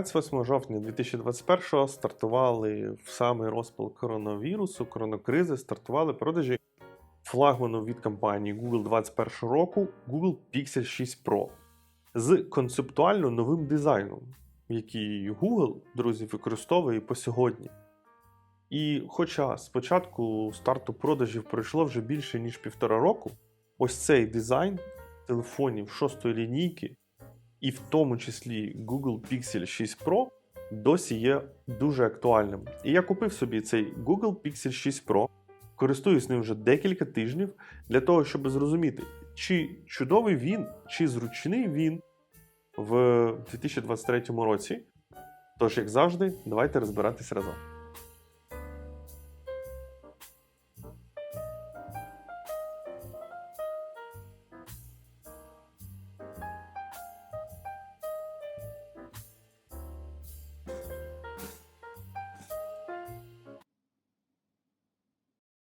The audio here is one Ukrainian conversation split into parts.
28 жовтня 2021-го стартували в самий розпал коронавірусу, коронакризи, стартували продажі флагману від компанії Google 21 року Google Pixel 6 Pro з концептуально новим дизайном, який Google, друзі, використовує по сьогодні. І хоча з початку старту продажів пройшло вже більше ніж півтора року, ось цей дизайн телефонів шостої лінійки, і в тому числі Google Pixel 6 Pro, досі є дуже актуальним. І я купив собі цей Google Pixel 6 Pro, користуюсь ним вже декілька тижнів для того, щоб зрозуміти, чи чудовий він, чи зручний він в 2023 році. Тож, як завжди, давайте розбиратись разом.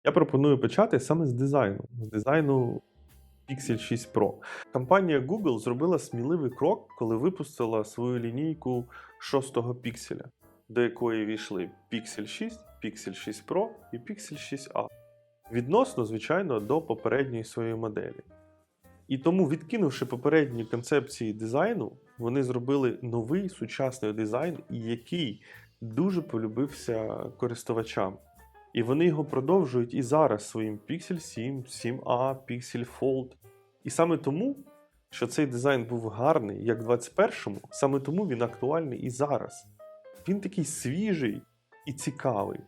Я пропоную почати саме з дизайну, з дизайну Pixel 6 Pro. Компанія Google зробила сміливий крок, коли випустила свою лінійку шостого пікселя, до якої війшли Pixel 6, Pixel 6 Pro і Pixel 6a. Відносно, звичайно, до попередньої своєї моделі. І тому, відкинувши попередні концепції дизайну, вони зробили новий сучасний дизайн, який дуже полюбився користувачам. І вони його продовжують і зараз своїм Pixel 7, 7a, Pixel Fold. І саме тому, що цей дизайн був гарний, як в 21-му, саме тому він актуальний і зараз. Він такий свіжий і цікавий.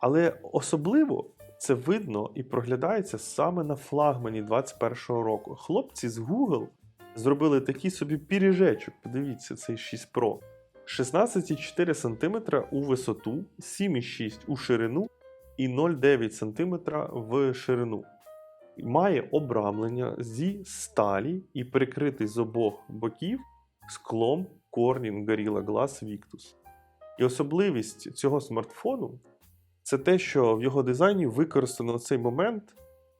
Але особливо це видно і проглядається саме на флагмані 21-го року. Хлопці з Google зробили такий собі піріжечок. Подивіться, цей 6 Pro. 16,4 см у висоту, 7,6 у ширину і 0,9 см в ширину. Має обрамлення зі сталі і прикритий з обох боків склом Corning Gorilla Glass Victus. І особливість цього смартфону це те, що в його дизайні використано цей момент,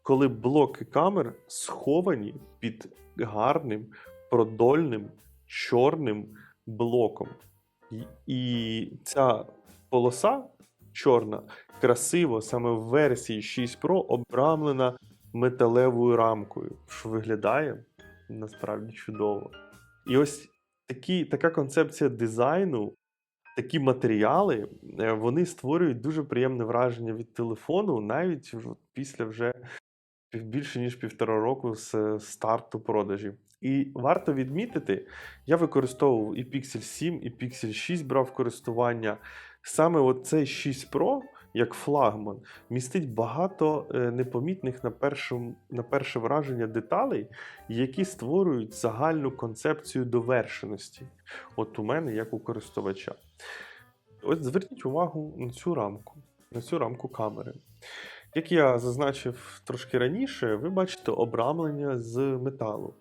коли блоки камер сховані під гарним продольним чорним блоком. І- ця полоса чорна красиво саме в версії 6 Pro обрамлена металевою рамкою, що виглядає насправді чудово. І ось такі, така концепція дизайну, такі матеріали, е, вони створюють дуже приємне враження від телефону, навіть після вже більше ніж півтора року з е, старту продажів. І варто відмітити, я використовував і Pixel 7, і Pixel 6 брав користування. Саме от цей 6 Pro, як флагман, містить багато е, непомітних на, першому, на перше враження деталей, які створюють загальну концепцію довершеності. От у мене, як у користувача. Ось зверніть увагу на цю рамку, на цю рамку камери. Як я зазначив трошки раніше, ви бачите обрамлення з металу.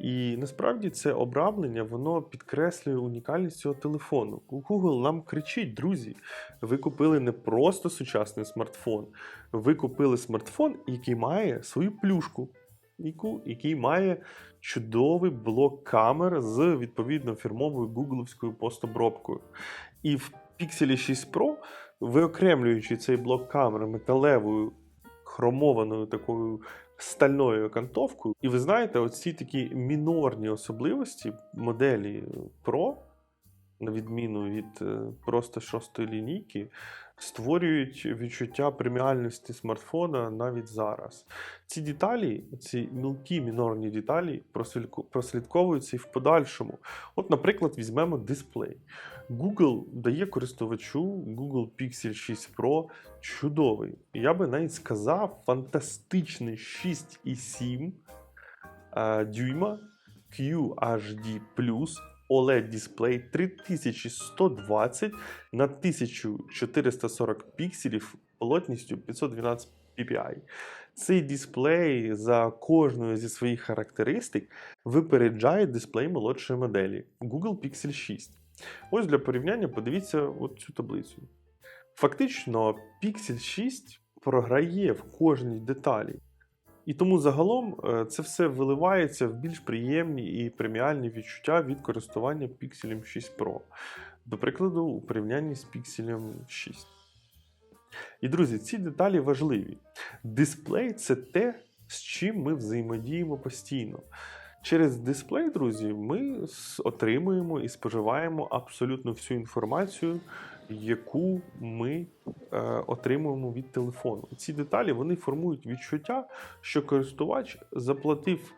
І насправді це обрамлення воно підкреслює унікальність цього телефону. Google нам кричить, друзі, ви купили не просто сучасний смартфон, ви купили смартфон, який має свою плюшку, який має чудовий блок камер з відповідно фірмовою гугловською постобробкою. І в Pixel 6 Pro, виокремлюючи цей блок камер металевою хромованою такою стальною окантовкою. І ви знаєте, оці такі мінорні особливості моделі Pro, на відміну від е, просто шостої лінійки, створюють відчуття преміальності смартфона навіть зараз. Ці деталі, ці мілкі мінорні деталі прослідковуються і в подальшому. От, наприклад, візьмемо дисплей. Google дає користувачу Google Pixel 6 Pro чудовий. Я би навіть сказав, фантастичний 6,7 е, дюйма QHD OLED дисплей 3120 на 1440 пікселів плотністю 512 ppi. Цей дисплей за кожною зі своїх характеристик випереджає дисплей молодшої моделі Google Pixel 6. Ось для порівняння подивіться цю таблицю. Фактично, Pixel 6 програє в кожній деталі. І тому загалом е, це все виливається в більш приємні і преміальні відчуття від користування Pixel 6 Pro. До прикладу, у порівнянні з Pixel 6. І, друзі, ці деталі важливі. Дисплей це те, з чим ми взаємодіємо постійно. Через дисплей, друзі, ми отримуємо і споживаємо абсолютно всю інформацію, яку ми е, отримуємо від телефону. Ці деталі вони формують відчуття, що користувач заплатив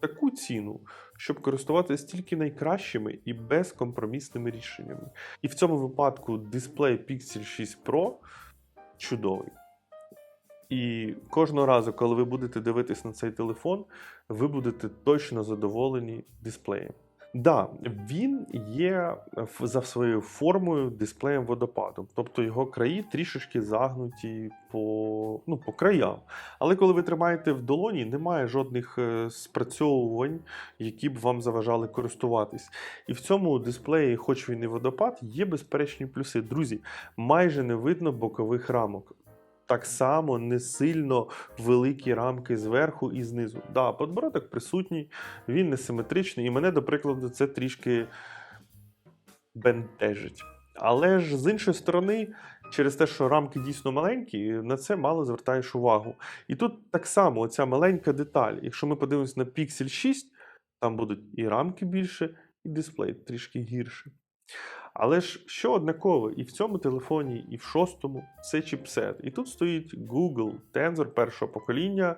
таку ціну, щоб користуватися тільки найкращими і безкомпромісними рішеннями. І в цьому випадку дисплей Pixel 6 Pro чудовий. І кожного разу, коли ви будете дивитись на цей телефон, ви будете точно задоволені дисплеєм. Да, він є за своєю формою дисплеєм водопадом, тобто його краї трішечки загнуті по, ну, по краям. Але коли ви тримаєте в долоні, немає жодних е, спрацьовувань, які б вам заважали користуватись. І в цьому дисплеї, хоч він і водопад, є безперечні плюси. Друзі, майже не видно бокових рамок. Так само не сильно великі рамки зверху і знизу. Да, подбородок присутній, він несиметричний, і мене, до прикладу, це трішки бентежить. Але ж з іншої сторони, через те, що рамки дійсно маленькі, на це мало звертаєш увагу. І тут так само оця маленька деталь. Якщо ми подивимося на Pixel 6, там будуть і рамки більше, і дисплей трішки гірше. Але ж що однаково, і в цьому телефоні, і в шостому це чіпсет. І тут стоїть Google Tensor першого покоління.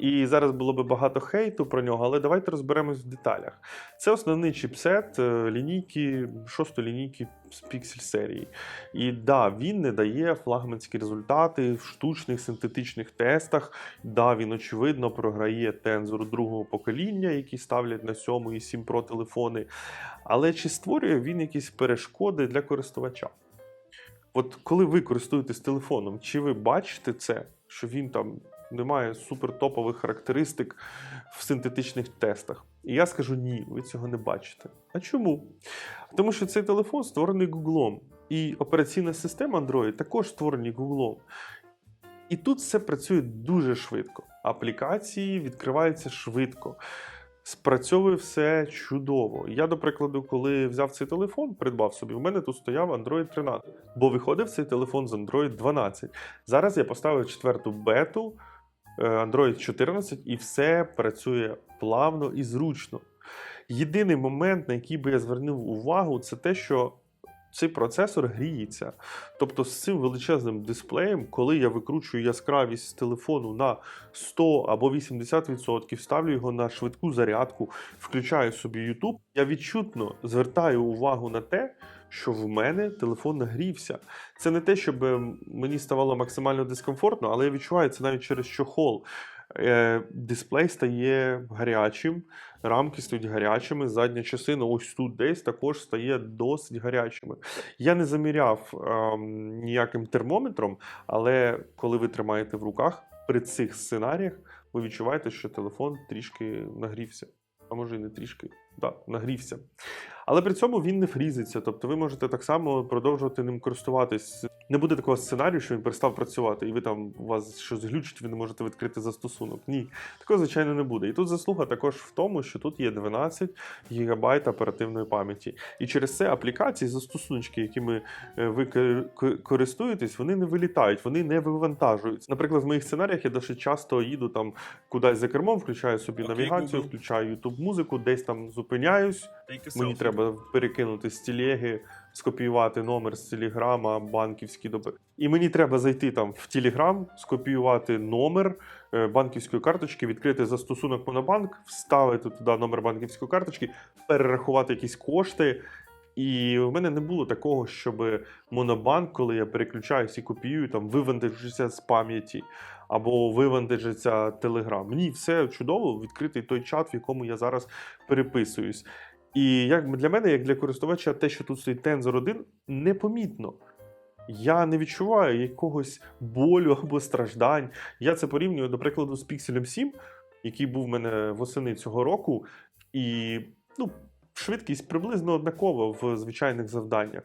І зараз було би багато хейту про нього, але давайте розберемось в деталях. Це основний чіпсет е, лінійки, шостої лінійки з Pixel серії. І да, він не дає флагманські результати в штучних синтетичних тестах. Да, він очевидно програє Tensor другого покоління, які ставлять на 7 і 7 Pro телефони. Але чи створює він якісь перешкоди для користувача? От коли ви користуєтесь телефоном, чи ви бачите це, що він там не має супертопових характеристик в синтетичних тестах? І я скажу ні, ви цього не бачите. А чому? Тому що цей телефон створений Гуглом, і операційна система Android також створені Гуглом. І тут все працює дуже швидко. Аплікації відкриваються швидко. Спрацьовує все чудово. Я, до прикладу, коли взяв цей телефон, придбав собі, в мене тут стояв Android 13, бо виходив цей телефон з Android 12. Зараз я поставив четверту бету Android 14 і все працює плавно і зручно. Єдиний момент, на який би я звернув увагу, це те, що цей процесор гріється. Тобто з цим величезним дисплеєм, коли я викручую яскравість телефону на 100 або 80%, ставлю його на швидку зарядку, включаю собі YouTube, я відчутно звертаю увагу на те, що в мене телефон нагрівся. Це не те, щоб ем, мені ставало максимально дискомфортно, але я відчуваю це навіть через чохол. Е, Дисплей стає гарячим, рамки стають гарячими, задня частина ось тут десь також стає досить гарячими. Я не заміряв ем, ніяким термометром, але коли ви тримаєте в руках при цих сценаріях, ви відчуваєте, що телефон трішки нагрівся. А може і не трішки, да, нагрівся. Але при цьому він не фрізиться, тобто ви можете так само продовжувати ним користуватись. Не буде такого сценарію, що він перестав працювати, і ви там у вас щось глючить, ви не можете відкрити застосунок. Ні, такого звичайно не буде. І тут заслуга також в тому, що тут є 12 ГБ оперативної пам'яті. І через це аплікації, застосуночки, якими е, ви користуєтесь, вони не вилітають, вони не вивантажуються. Наприклад, в моїх сценаріях я досить часто їду там кудись за кермом, включаю собі навігацію, включаю YouTube музику, десь там зупиняюсь. Мені треба перекинути з телеги, скопіювати номер з телеграма, банківські доби. І мені треба зайти там в Телеграм, скопіювати номер е, банківської карточки, відкрити застосунок Монобанк, вставити туди номер банківської карточки, перерахувати якісь кошти. І в мене не було такого, щоб Монобанк, коли я переключаюсь і копіюю, там вивантажиться з пам'яті або вивантажиться Телеграм. Ні, все чудово, відкритий той чат, в якому я зараз переписуюсь. І як для мене, як для користувача, те, що тут стоїть Tensor 1, непомітно. Я не відчуваю якогось болю або страждань. Я це порівнюю, до прикладу, з Pixel 7, який був в мене восени цього року, і ну, швидкість приблизно однакова в звичайних завданнях.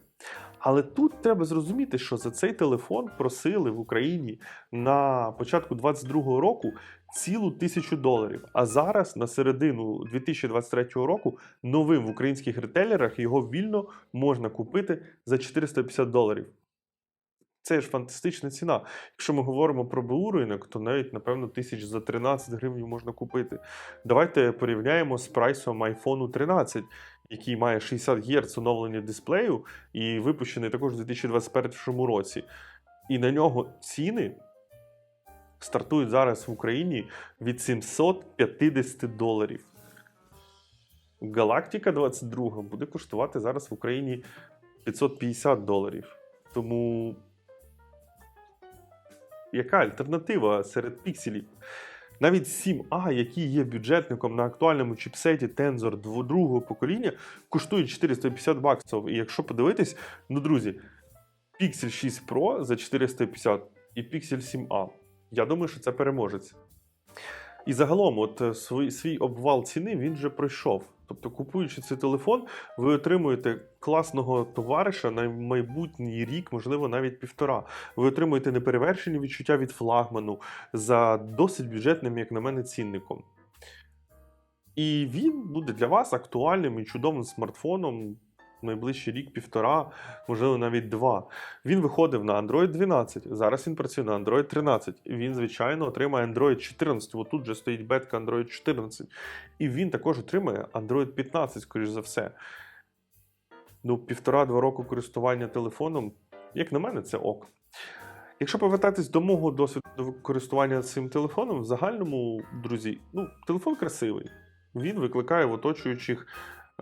Але тут треба зрозуміти, що за цей телефон просили в Україні на початку 22-го року цілу тисячу доларів. А зараз, на середину 2023 року, новим в українських ретейлерах його вільно можна купити за 450 доларів. Це ж фантастична ціна. Якщо ми говоримо про БУ ринок, то навіть, напевно, тисяч за 13 гривень можна купити. Давайте порівняємо з прайсом iPhone 13, який має 60 Гц оновлення дисплею і випущений також у 2021 році. І на нього ціни стартують зараз в Україні від 750 доларів. Галактика 22 буде коштувати зараз в Україні 550 доларів. Тому яка альтернатива серед пікселів? Навіть 7А, який є бюджетником на актуальному чіпсеті Tensor другого покоління, коштує 450 баксів. І якщо подивитись, ну друзі, Pixel 6 Pro за 450 і Pixel 7A. Я думаю, що це переможець. І загалом, от е, свій, свій обвал ціни він вже пройшов. Тобто, купуючи цей телефон, ви отримуєте класного товариша на майбутній рік, можливо, навіть півтора. Ви отримуєте неперевершені відчуття від флагману за досить бюджетним, як на мене, цінником. І він буде для вас актуальним і чудовим смартфоном найближчий рік-півтора, можливо, навіть два. Він виходив на Android 12, зараз він працює на Android 13. Він, звичайно, отримає Android 14. Отут вже стоїть бетка Android 14. І він також отримає Android 15, скоріш за все. Ну, півтора-два року користування телефоном, як на мене, це ок. Якщо повертатись до мого досвіду користування цим телефоном, в загальному, друзі, ну, телефон красивий. Він викликає в оточуючих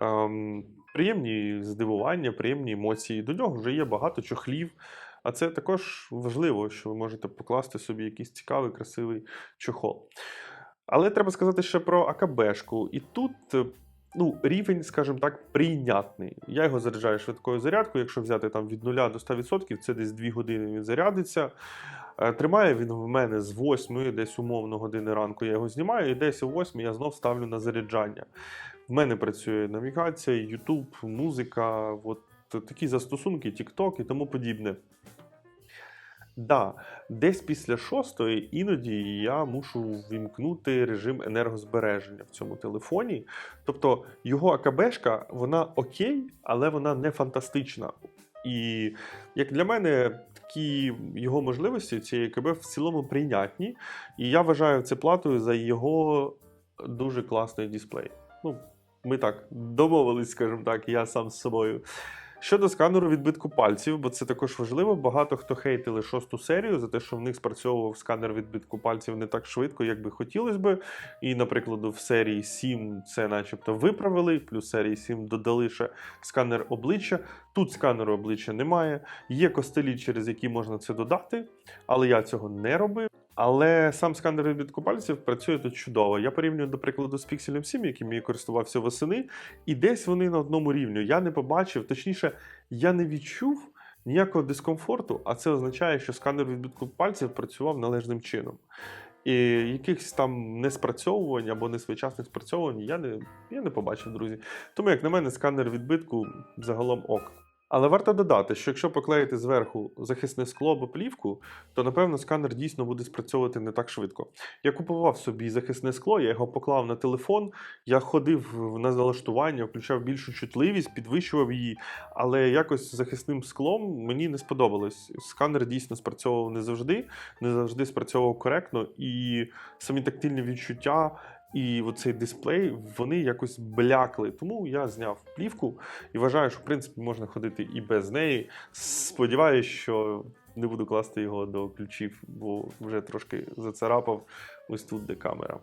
ем, приємні здивування, приємні емоції. До нього вже є багато чохлів. А це також важливо, що ви можете покласти собі якийсь цікавий, красивий чохол. Але треба сказати ще про АКБшку. І тут е, ну, рівень, скажімо так, прийнятний. Я його заряджаю швидкою зарядкою. Якщо взяти там від 0 до 100%, це десь 2 години він зарядиться. Е, Тримає він в мене з 8, десь умовно години ранку я його знімаю, і десь о 8 я знов ставлю на заряджання. В мене працює навігація, YouTube, музика, от такі застосунки, TikTok і тому подібне. Да, десь після шостої іноді я мушу вімкнути режим енергозбереження в цьому телефоні. Тобто його АКБшка, вона окей, але вона не фантастична. І як для мене, такі його можливості цієї АКБ в цілому прийнятні. І я вважаю це платою за його дуже класний дисплей. Ну, ми так домовились, скажімо так, я сам з собою. Щодо сканеру відбитку пальців, бо це також важливо. Багато хто хейтили шосту серію за те, що в них спрацьовував сканер відбитку пальців не так швидко, як би хотілося би. І, наприклад, в серії 7 це начебто виправили, плюс серії 7 додали ще сканер обличчя. Тут сканеру обличчя немає. Є костелі, через які можна це додати, але я цього не робив. Але сам сканер відбитку пальців працює тут чудово. Я порівнюю, до прикладу, з Pixel 7, яким я користувався восени, і десь вони на одному рівні. Я не побачив, точніше, я не відчув ніякого дискомфорту, а це означає, що сканер відбитку пальців працював належним чином. І якихось там неспрацьовувань або несвоєчасних спрацьовувань я не, я не побачив, друзі. Тому, як на мене, сканер відбитку загалом ок. Але варто додати, що якщо поклеїти зверху захисне скло або плівку, то напевно сканер дійсно буде спрацьовувати не так швидко. Я купував собі захисне скло, я його поклав на телефон, я ходив на налаштування, включав більшу чутливість, підвищував її, але якось захисним склом мені не сподобалось. Сканер дійсно спрацьовував не завжди, не завжди спрацьовував коректно, і самі тактильні відчуття. І оцей дисплей вони якось блякли. Тому я зняв плівку і вважаю, що в принципі можна ходити і без неї. Сподіваюсь, що не буду класти його до ключів, бо вже трошки зацарапав ось тут, де камера.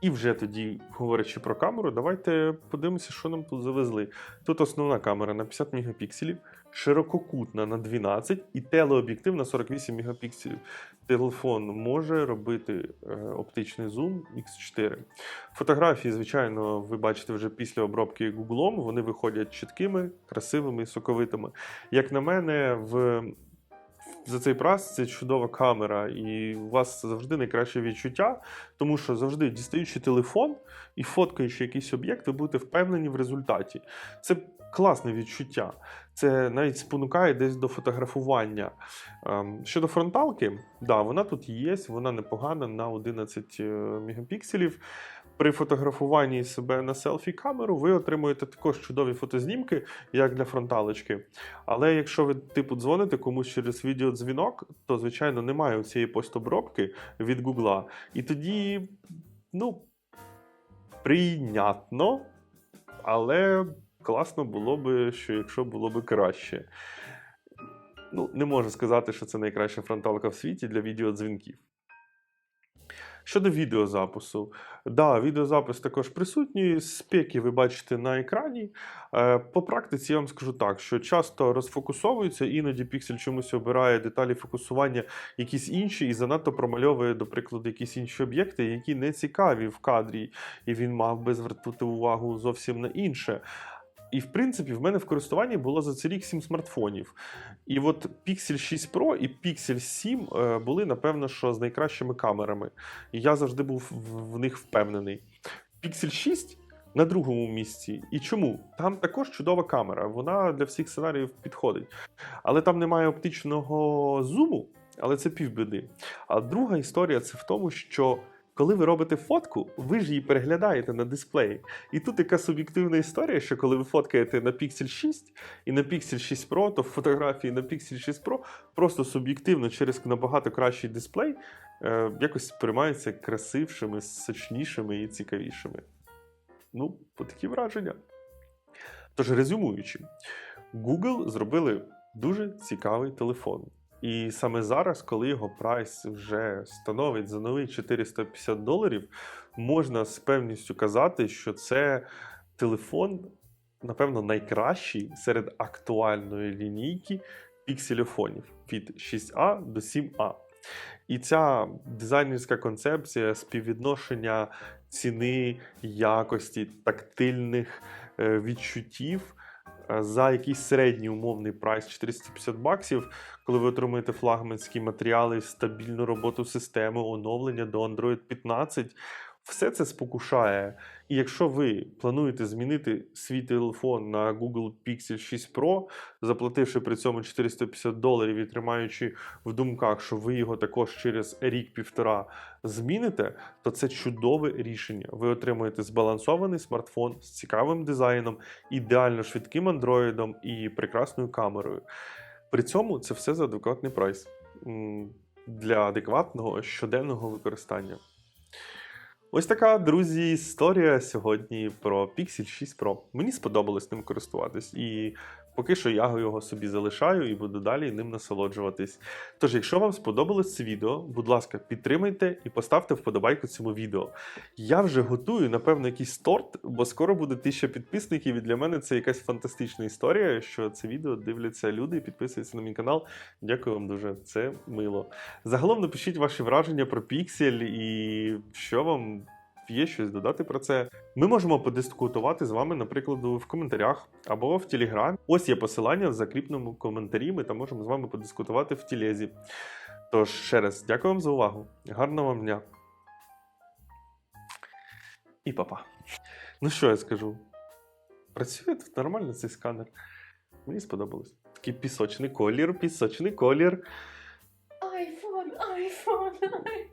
І вже тоді, говорячи про камеру, давайте подивимося, що нам тут завезли. Тут основна камера на 50 мегапікселів, ширококутна на 12 і телеоб'єктив на 48 мегапікселів. Телефон може робити е, оптичний зум X4. Фотографії, звичайно, ви бачите вже після обробки Google, Вони виходять чіткими, красивими соковитими. Як на мене, в за цей прайс це чудова камера, і у вас завжди найкраще відчуття, тому що завжди дістаючи телефон і фоткаючи якийсь об'єкт, ви будете впевнені в результаті. Це класне відчуття. Це навіть спонукає десь до фотографування. Ем, Щодо фронталки, да, вона тут є, вона непогана на 11 е, мегапікселів. При фотографуванні себе на селфі-камеру ви отримуєте також чудові фотознімки, як для фронталочки. Але якщо ви типу дзвоните комусь через відеодзвінок, то звичайно немає цієї постобробки від Гугла. І тоді, ну, прийнятно, але класно було би, що якщо було би краще. Ну, не можу сказати, що це найкраща фронталка в світі для відеодзвінків. Щодо відеозапису, да, відеозапис також присутній. Спеки ви бачите на екрані. Е, По практиці я вам скажу так, що часто розфокусовується, іноді піксель чомусь обирає деталі фокусування якісь інші і занадто промальовує, до прикладу, якісь інші об'єкти, які не цікаві в кадрі, і він мав би звернути увагу зовсім на інше. І в принципі, в мене в користуванні було за цей рік 7 смартфонів. І от Pixel 6 Pro і Pixel 7 е, були, напевно, що з найкращими камерами. І я завжди був в- них впевнений. Pixel 6 на другому місці. І чому? Там також чудова камера, вона для всіх сценаріїв підходить. Але там немає оптичного зуму, але це півбіди. А друга історія це в тому, що. Коли ви робите фотку, ви ж її переглядаєте на дисплеї. І тут така суб'єктивна історія, що коли ви фоткаєте на Pixel 6 і на Pixel 6 Pro, то фотографії на Pixel 6 Pro просто суб'єктивно через набагато кращий дисплей е, якось сприймаються красившими, сочнішими і цікавішими. Ну, такі враження. Тож, резюмуючи, Google зробили дуже цікавий телефон. І саме зараз, коли його прайс вже становить за новий 450 доларів, можна з певністю казати, що це телефон, напевно, найкращий серед актуальної лінійки пікселефонів від 6А до 7А. І ця дизайнерська концепція співвідношення ціни, якості, тактильних е, відчуттів за якийсь середній умовний прайс 450 баксів, коли ви отримуєте флагманські матеріали, стабільну роботу системи, оновлення до Android 15. Все це спокушає. І якщо ви плануєте змінити свій телефон на Google Pixel 6 Pro, заплативши при цьому 450 доларів і тримаючи в думках, що ви його також через рік-півтора зміните, то це чудове рішення. Ви отримуєте збалансований смартфон з цікавим дизайном, ідеально швидким андроїдом і прекрасною камерою. При цьому це все за адекватний прайс для адекватного щоденного використання. Ось така, друзі, історія сьогодні про Pixel 6 Pro. Мені сподобалось ним користуватись, і поки що я його собі залишаю і буду далі ним насолоджуватись. Тож, якщо вам сподобалось це відео, будь ласка, підтримайте і поставте вподобайку цьому відео. Я вже готую, напевно, якийсь торт, бо скоро буде тисяча підписників, і для мене це якась фантастична історія, що це відео дивляться люди і підписуються на мій канал. Дякую вам дуже, це мило. Загалом напишіть ваші враження про Pixel і що вам є щось додати про це. Ми можемо подискутувати з вами, наприклад, в коментарях або в Телеграмі. Ось є посилання в закріпному коментарі. Ми там можемо з вами подискутувати в Тілезі. Тож, ще раз, дякую вам за увагу. Гарного вам дня. І папа. Ну що я скажу? Працює тут нормально цей сканер. Мені сподобалось. Такий пісочний колір, пісочний колір. iPhone, iPhone, iPhone.